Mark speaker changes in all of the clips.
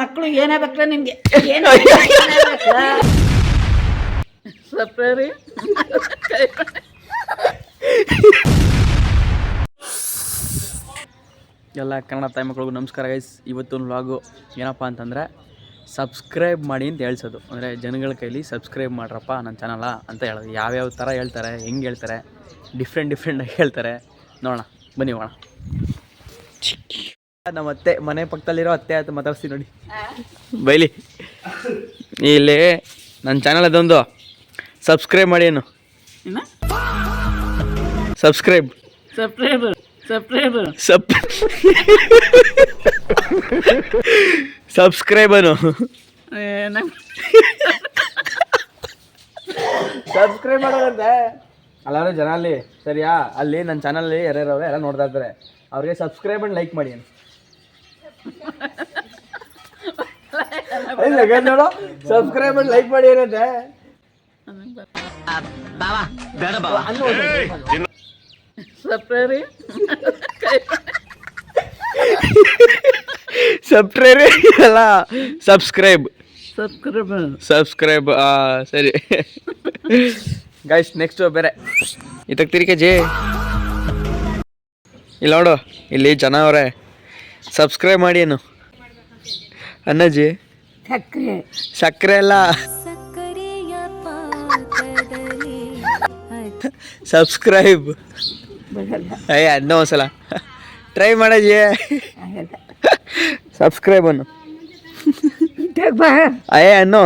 Speaker 1: ಮಕ್ಕಳು ಏನೇ ಬೇಕಲ್ಲ ನಿಮ್ಗೆ? ಏನು ಸಪ್ರೇರಿ?
Speaker 2: ಎಲ್ಲ ಕನ್ನಡ ತಾಯಿ ಮಕ್ಕಳಿಗೂ ನಮಸ್ಕಾರ ಗೈಸ್ ಇವತ್ತು ವ್ಲಾಗು ಏನಪ್ಪ ಅಂತಂದರೆ ಸಬ್ಸ್ಕ್ರೈಬ್ ಮಾಡಿ ಅಂತ ಹೇಳ್ಸೋದು. ಅಂದರೆ ಜನಗಳ ಕೈಲಿ ಸಬ್ಸ್ಕ್ರೈಬ್ ಮಾಡ್ರಪ್ಪ ನನ್ನ ಚಾನಲ ಅಂತ ಹೇಳೋದು. ಯಾವ್ಯಾವ ಥರ ಹೇಳ್ತಾರೆ ಹೆಂಗೆ ಹೇಳ್ತಾರೆ ಡಿಫ್ರೆಂಟ್ ಡಿಫ್ರೆಂಟಾಗಿ ಹೇಳ್ತಾರೆ. ನೋಡೋಣ ಬನ್ನಿ ಹೋಗೋಣ. ನಮ್ಮ ಅತ್ತೆ ಮನೆ ಪಕ್ಕದಲ್ಲಿರೋ ಅತ್ತೆ ಅಂತ ಮಾತಾಡ್ಸ್ತೀನಿ ನೋಡಿ. ಬೈಲಿ. ಇಲ್ಲಿ ನನ್ನ ಚಾನಲ್ ಅದೊಂದು ಸಬ್ಸ್ಕ್ರೈಬ್ ಮಾಡಿ ಏನು? ಸಬ್ಸ್ಕ್ರೈಬ್ ಸಬ್ ಸಬ್ಸ್ಕ್ರೈಬನು ಸಬ್ಸ್ಕ್ರೈಬ್ ಮಾಡೋದಂತೆ. ಅಲ್ಲಾರು ಜನ ಅಲ್ಲಿ ಸರಿಯಾ? ಅಲ್ಲಿ ನನ್ನ ಚಾನಲ್ಲಿ ಯಾರ್ಯಾರು ಎಲ್ಲ ನೋಡ್ತಾ ಇರ್ತಾರೆ. ಅವ್ರಿಗೆ ಸಬ್ಸ್ಕ್ರೈಬ್ ಅಂಡ್ ಲೈಕ್ ಮಾಡಿ ನೋಡು. ಸಬ್ಸ್ಕ್ರೈಬ್ ಅಂಡ್ ಲೈಕ್ ಮಾಡಿ ಏನಂತೆ?
Speaker 1: ಸಪ್ರೇರಿ
Speaker 2: ಸಬ್ಸ್ಕ್ರೈಬ್ ಅಲ್ಲ ಸಬ್ಸ್ಕ್ರೈಬ್
Speaker 1: ಸಬ್ಸ್ಕ್ರೈಬ್
Speaker 2: ಸಬ್ಸ್ಕ್ರೈಬ್ ಸರಿ. ಗೈಸ್ ನೆಕ್ಸ್ಟ್ ಬೇರೆ. ಇದಕ್ಕೆ ತಿರ್ಕೆ ಜೇ ಇಲ್ಲ ನೋಡು ಇಲ್ಲಿ ಜನ ಅವರೇ. ಸಬ್ಸ್ಕ್ರೈಬ್ ಮಾಡಿ ಏನು? ಅನ್ನಜ್ಜಿ
Speaker 1: ಸಕ್ಕರೆ.
Speaker 2: ಸಕ್ಕರೆ ಎಲ್ಲ ಸಬ್ಸ್ಕ್ರೈಬ್
Speaker 1: ಬರಲ್ಲ.
Speaker 2: ಅಯ್ಯ ಅದನ್ನ ಒಂದ್ಸಲ. ಟ್ರೈ
Speaker 1: ಮಾಡಜಿ.
Speaker 2: ಸಬ್ಸ್ಕ್ರೈಬ್ ಅನ್ನು. ಅಯ್ಯ ಅನ್ನು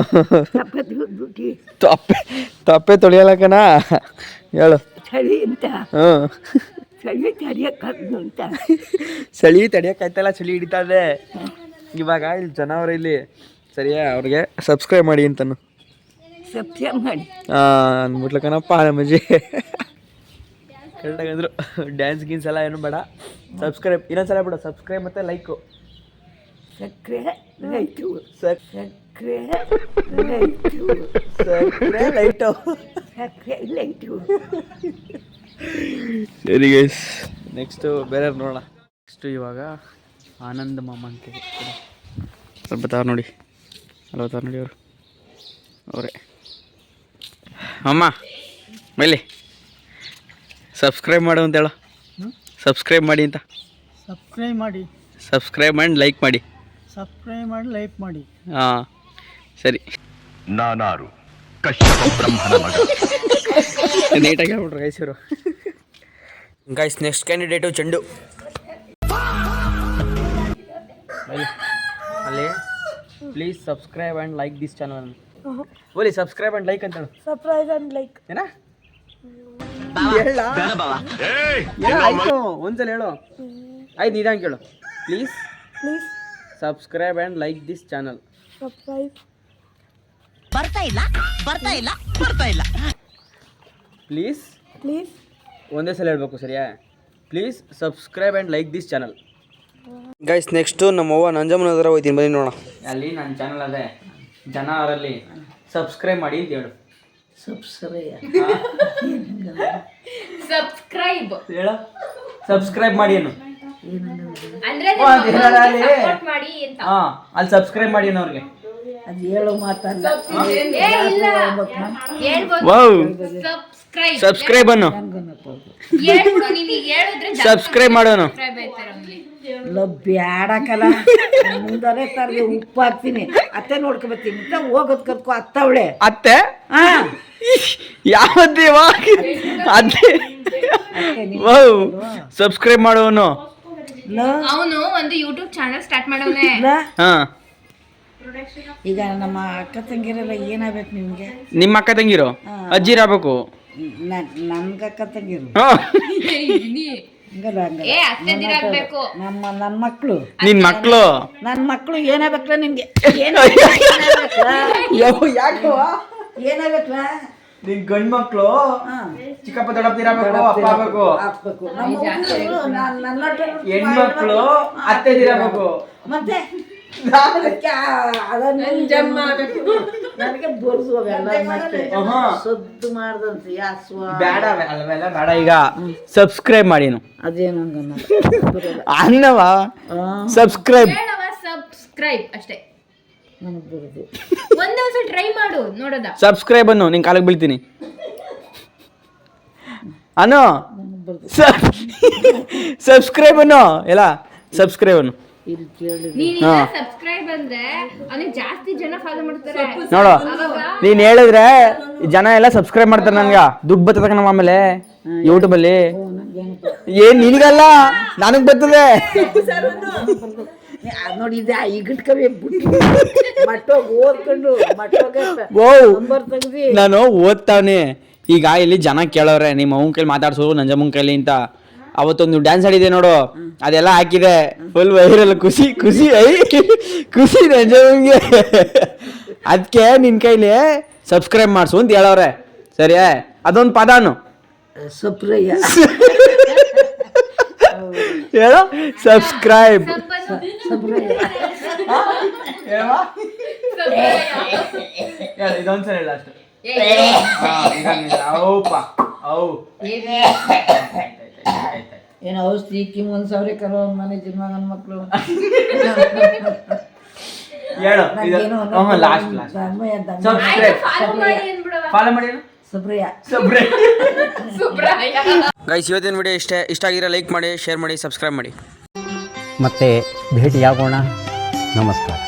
Speaker 2: ತೊಪ್ಪೆ ತೊಪ್ಪೆ ತೊಳಿಯಲಕ್ಕನಾ ಹೇಳು. ಹ್ಞೂ
Speaker 1: ಚಳಿ ತಡಿಯಕ್ಕಾಗ್ದು ಅಂತ.
Speaker 2: ಚಳಿ ತಡಿಯೋಕ್ಕಾಯ್ತಲ್ಲ ಚಳಿ ಹಿಡಿತಾ ಇದೆ ಇವಾಗ ಇಲ್ಲಿ ಜನ ಅವ್ರೆ ಇಲ್ಲಿ ಸರಿಯಾ ಅವ್ರಿಗೆ ಸಬ್ಸ್ಕ್ರೈಬ್ ಮಾಡಿ ಅಂತನು.
Speaker 1: ಸಬ್ಸ್ಕ್ರೈಬ್ ಮಾಡಿ.
Speaker 2: ಅಂದ್ಬಿಟ್ಲಕ್ಕನಪ್ಪ ನಮ್ಮಜ್ಜಿ ಕರೆಕ್ಟಾಗಿ ಅಂದರು. ಡ್ಯಾನ್ಸ್ ಗೀನ್ಸ್ ಎಲ್ಲ ಏನು ಬೇಡ. ಸಬ್ಸ್ಕ್ರೈಬ್ ಇನ್ನೊಂದ್ಸಲ ಬಿಡು ಸಬ್ಸ್ಕ್ರೈಬ್ ಮತ್ತು ಲೈಕು
Speaker 1: ಸಕ್ಕರೆ ಲೈಟು ಸಕ್ರೆ ಲೈಟು
Speaker 2: ಸಕ್ಕರೆ ಲೈಟು
Speaker 1: ಸಕ್ಕರೆ ಲೈಟು
Speaker 2: ಸರಿ ಗೈಸ್ ನೆಕ್ಸ್ಟು ಬೇರೆ ನೋಡೋಣ. ನೆಕ್ಸ್ಟು ಇವಾಗ ಆನಂದ ಮಾಮ ಅಂತ. ಸ್ವಲ್ಪ ತಾರ ನೋಡಿ. ಅಲ್ವ ತಾರ ನೋಡಿ ಅವರು. ಅವರೇ. ಅಮ್ಮ ಮೇಲೆ. ಸಬ್ಸ್ಕ್ರೈಬ್ ಮಾಡು ಅಂತ ಹೇಳ. ಸಬ್ಸ್ಕ್ರೈಬ್ ಮಾಡಿ ಅಂತ.
Speaker 1: ಸಬ್ಸ್ಕ್ರೈಬ್ ಮಾಡಿ.
Speaker 2: ಸಬ್ಸ್ಕ್ರೈಬ್ ಮಾಡಿ ಲೈಕ್ ಮಾಡಿ.
Speaker 1: ಸಬ್ಸ್ಕ್ರೈಬ್ ಮಾಡಿ ಲೈಕ್ ಮಾಡಿ.
Speaker 2: ಹಾಂ ಸರಿ.
Speaker 3: ನಾನಾರು. ಕಷ್ಟ ಬ್ರಹ್ಮನ ಮಗ.
Speaker 2: ನೀಟಾಗಿ ಹೇಳ್ಬಿಟ್ರು ಗೈಸ್ ಇವರು. ಗೈಸ್ ನೆಕ್ಸ್ಟ್ ಕ್ಯಾಂಡಿಡೇಟು ಚೆಂಡು ಅಲ್ಲಿ ಅಲ್ಲಿ please subscribe and like this channel Oli subscribe and like ಅಂತ ಹೇಳು
Speaker 1: ಸರ್ಪ್ರೈಸ್ ಅಂಡ್ ಲೈಕ್
Speaker 2: ಏನ ಆಯ್ತು. ಒಂದ್ಸಲ ಹೇಳು. ಆಯ್ತು ನಿಧಾನ ಕೇಳು. Please
Speaker 1: please
Speaker 2: subscribe and like this channel
Speaker 1: ಇಲ್ಲ
Speaker 2: ಪ್ಲೀಸ್
Speaker 1: ಪ್ಲೀಸ್
Speaker 2: ಒಂದೇ ಸಲ ಹೇಳ್ಬೇಕು ಸರಿಯಾ? Please subscribe and like this channel guys next ನಮ್ಮ ಅವ್ವ ನಂಜಮ್ಮನ ಹತ್ರ ಹೋಗ್ತೀನಿ. ಬನ್ನಿ ನೋಡೋಣ. ಅಲ್ಲಿ ನನ್ನ ಚಾನಲ್ ಅದೇ. ಜನ ಅವರಲ್ಲಿ ಸಬ್ಸ್ಕ್ರೈಬ್ ಮಾಡಿ ಅಂತ ಹೇಳು.
Speaker 4: ಸಬ್ಸ್ಕ್ರೈಬ್
Speaker 2: ಹೇಳು? ಸಬ್ಸ್ಕ್ರೈಬ್ ಮಾಡಿ ಏನು?
Speaker 4: ಅಂದ್ರೆ
Speaker 2: ಅಲ್ಲಿ.
Speaker 4: ಸಪೋರ್ಟ್ ಮಾಡಿ ಅಂತ.
Speaker 2: ಹಾಂ ಅಲ್ಲಿ ಸಬ್ಸ್ಕ್ರೈಬ್ ಮಾಡಿ ಏನು ಅವ್ರಿಗೆ
Speaker 1: ಅದು ಹೇಳೋ ಮಾತಲ್ಲ.
Speaker 4: ಏ ಇಲ್ಲ. ಹೇಳ್ಬೋದು.
Speaker 2: ವಾವ್
Speaker 4: ಸಬ್ಸ್ಕ್ರೈಬ್
Speaker 2: ಸಬ್ಸ್ಕ್ರೈಬ್ ಅನ್ನು
Speaker 4: ಹೇಳ್ಬಿಡು ನೀನು ಈಗ ಹೇಳಿದ್ರೆ
Speaker 2: ಸಬ್ಸ್ಕ್ರೈಬ್
Speaker 1: ಇಲ್ಲ ಬ್ಯಾಡಕಲ್ಲ ಮುಂದರೆ ತರಲಿ ಉಪ್ಪು ಹಾಕ್ತೀನಿ. ಅತ್ತೆ ನೋಡ್ಕೊಬತ್ತೀನಿ. ಅಂತ ಹೋಗೋದ್ ಕತ್ಕೋ ಅತ್ತವಳೆ.
Speaker 2: ಅತ್ತೆ?
Speaker 1: ಹಾ.
Speaker 2: ಯಾವ ದೇವ ಅತ್ತೆ. ಸಬ್ಸ್ಕ್ರೈಬ್ ಮಾಡೋನು.
Speaker 4: ಅವನು ಒಂದು ಯೂಟ್ಯೂಬ್ ಚಾನಲ್ ಸ್ಟಾರ್ಟ್
Speaker 2: ಮಾಡೋನೆ.
Speaker 1: ಈಗ ನಮ್ಮ ಅಕ್ಕ ತಂಗಿರೆಲ್ಲ ಏನಾಗ್ಬೇಕು ನಿಮ್ಗೆ?
Speaker 2: ನಿಮ್ಮ ಅಕ್ಕ ತಂಗಿರೋ? ಅಜ್ಜಿರಾಗಬೇಕು
Speaker 1: ನನ್ಗೆ ಅಕ್ಕ ತಂಗಿರು
Speaker 2: ಹಾಂ.
Speaker 1: ಹಂಗಲ್ಲ ಹಂಗಲ್ಲ.
Speaker 4: ಏ ಅತ್ತೆದಿರಾಗ್ಬೇಕು
Speaker 1: ನಮ್ಮ ನನ್ನ ಮಕ್ಕಳು
Speaker 2: ನಿಮ್ಮ ಮಕ್ಕಳು
Speaker 1: ನನ್ನ ಮಕ್ಕಳು ಏನಾಗ್ಬೇಕಲ್ಲ ನಿಮ್ಗೆ ಏನು
Speaker 2: ಯಾಕೋ?
Speaker 1: ಏನಾಗ್ಬೇಕಲ್ಲ
Speaker 2: ನಿನ್ ಗಂಡ್ ಮಕ್ಳು
Speaker 1: ಹಾಂ.
Speaker 2: ಚಿಕ್ಕಪ್ಪ ದೊಡ್ಡಪ್ಪದಿರಬೇಕು ಅಪ್ಪ ಆಗ್ಬೇಕು.
Speaker 1: ಹೆಣ್ಮಕ್ಳು ನನ್ನ
Speaker 2: ಹೆಣ್ಮಕ್ಳು
Speaker 1: ಮತ್ತೆ? ಅದನ್ನ ಜನ್ಮ ನನಗೆ ಬರ್ಸು ಅವೆಲ್ಲ ಮತ್ತೆ
Speaker 2: ಆಹಾ.
Speaker 1: ಸದ್ದು ಮಾಡ್ದಂತೆ ಯಾಸ್ವ.
Speaker 2: ಬೇಡ ಅವೆಲ್ಲ ಬೇಡ. ಈಗ ಸಬ್ಸ್ಕ್ರೈಬ್ ಮಾಡಿ
Speaker 1: ಅದೇನು
Speaker 2: ಅನ್ನವ ಸಬ್ಸ್ಕ್ರೈಬ್
Speaker 4: ಹೇಳವ ಸಬ್ಸ್ಕ್ರೈಬ್ ಅಷ್ಟೇ.
Speaker 1: ನನಗೆ ಬರೋದು.
Speaker 4: ಒಂದೇ ಒಂದ್ಸಲ ಟ್ರೈ ಮಾಡು ನೋಡೋದ.
Speaker 2: ಸಬ್ಸ್ಕ್ರೈಬ್ ಅನ್ನು ನಿನ್ ಕಾಲಿಗೆ ಬೀಳ್ತೀನಿ. ಅನು ಸಬ್ಸ್ಕ್ರೈಬ್ ಅನ್ನು ಎಲ್ಲ. ಸಬ್ಸ್ಕ್ರೈಬ್ ಅನ್ನು.
Speaker 1: ಇಲ್ಲಿ ಕೇಳಿ.
Speaker 4: ನೀನ್
Speaker 2: ಹಾ.
Speaker 4: ಸಬ್ಸ್ಕ್ರೈಬ್ ಅಂದ್ರೆ ಅವನಿಗೆ ಜಾಸ್ತಿ ಜನ ಫಾಲೋ ಮಾಡ್ತಾರೆ.
Speaker 2: ನೋಡು ನೀನ್ ಹೇಳಿದ್ರೆ ಜನ ಎಲ್ಲ ಸಬ್ಸ್ಕ್ರೈಬ್ ಮಾಡ್ತಾರೆ ನನ್ಗ. ದುಡ್ಡು ಬರ್ತದ ನಮ್ಮ ಆಮೇಲೆ ಯೂಟ್ಯೂಬಲ್ಲಿ ಏನ್ ನಿನಗಲ್ಲ ನನಗ್ ಬರ್ತದೆ.
Speaker 1: ನೋಡಿ ಇದೆ ಈ ಗಿಟ್ಕವೇ ಬಿಟ್ಟು ಮಟ್ಟೋಗಿ ಓದ್ಕೊಂಡು ಮಟ್ಟೋಗ
Speaker 2: ಓ
Speaker 1: ನಂಬರ್ ತೆಗ್ದಿ.
Speaker 2: ನಾನು ಓದ್ತಾನೆ. ಈಗ ಇಲ್ಲಿ ಜನ ಕೇಳೋರೆ ನಿಮ್ಮ ಅವ್ನ ಕೈಲಿ ಮಾತಾಡ್ಸು ನಂಜಮ್ಮನ ಕೈಲಿ ಅಂತ. ಅವತ್ತೊಂದು ಡ್ಯಾನ್ಸ್ ಆಡಿದೆ ನೋಡು. ಅದೆಲ್ಲ ಹಾಕಿದೆ. ಫುಲ್ ವೈರಲ್ ಖುಷಿ ಖುಷಿ ಐ. ಖುಷಿ ನಂಜಮ್ಮಂಗೆ ಅದಕ್ಕೆ ನಿನ್ನ ಕೈಲಿ ಸಬ್ಸ್ಕ್ರೈಬ್ ಮಾಡಿಸು ಅಂತ ಹೇಳವ್ರೆ. ಸರಿ ಅದೊಂದು ಪದಾನು.
Speaker 1: ಹೇಳೋ?
Speaker 2: ಹೇಳು ಸಬ್ಸ್ಕ್ರೈಬ್ ಇದೊಂದ್ಸಲ ಹೇಳ ಅಷ್ಟು.
Speaker 1: ಏನೋ ಔಷಧಿ ಇಕ್ಕಿ ಒಂದು ಸಾವಿರ ಕರೋ ಒಂದು ಮನೆ ಜಿಮ್ಮ ನನ್ನ ಮಕ್ಕಳು
Speaker 2: ಹೇಳು ಲಾಸ್ಟ್ ಲಾಸ್ಟ್
Speaker 4: ಫಾಲೋ ಮಾಡಿ
Speaker 2: ಗೈಸ್ ಇವತ್ತಿನ ವಿಡಿಯೋ ಇಷ್ಟ. ಇಷ್ಟ ಆಗಿರೋ ಲೈಕ್ ಮಾಡಿ ಶೇರ್ ಮಾಡಿ ಸಬ್ಸ್ಕ್ರೈಬ್ ಮಾಡಿ.
Speaker 5: ಮತ್ತೆ ಭೇಟಿಯಾಗೋಣ. ನಮಸ್ಕಾರ.